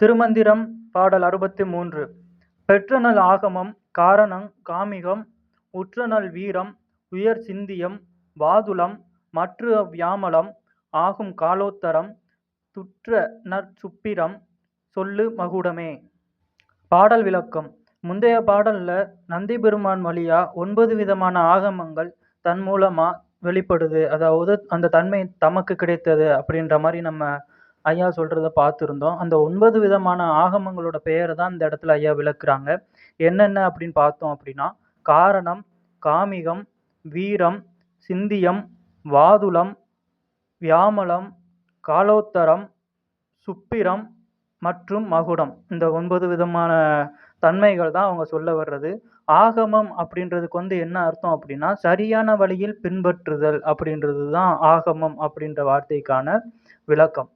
திருமந்திரம் பாடல் அறுபத்தி மூன்று பெற்றனல் ஆகமம் காரணங் காமிகம் உற்றனல் வீரம் உயர் சிந்தியம் வாதுளம் மற்று வியாமலம் ஆகும் காலோத்தரம் துற்ற நற்சுப்பிரம் சொல்லு மகுடமே பாடல் விளக்கம். முந்தைய பாடலில் நந்தி பெருமான் வழியா ஒன்பது விதமான ஆகமங்கள் தன் மூலமாக வெளிப்படுது. அதாவது அந்த தன்மை தமக்கு கிடைத்தது அப்படின்ற மாதிரி நம்ம ஐயா சொல்கிறத பார்த்துருந்தோம். அந்த ஒன்பது விதமான ஆகமங்களோட பெயரை தான் இந்த இடத்துல ஐயா விளக்குறாங்க. என்னென்ன அப்படின்னு பார்த்தோம் அப்படின்னா காரணம் காமிகம் வீரம் சிந்தியம் வாதுளம் வியாமலம் காலோத்தரம் சுப்பிரம் மற்றும் மகுடம். இந்த ஒன்பது விதமான தன்மைகள் தான் அவங்க சொல்ல வர்றது. ஆகமம் அப்படின்றதுக்கு வந்து என்ன அர்த்தம் அப்படின்னா சரியான வழியில் பின்பற்றுதல் அப்படின்றது தான் ஆகமம் அப்படின்ற வார்த்தைக்கான விளக்கம்.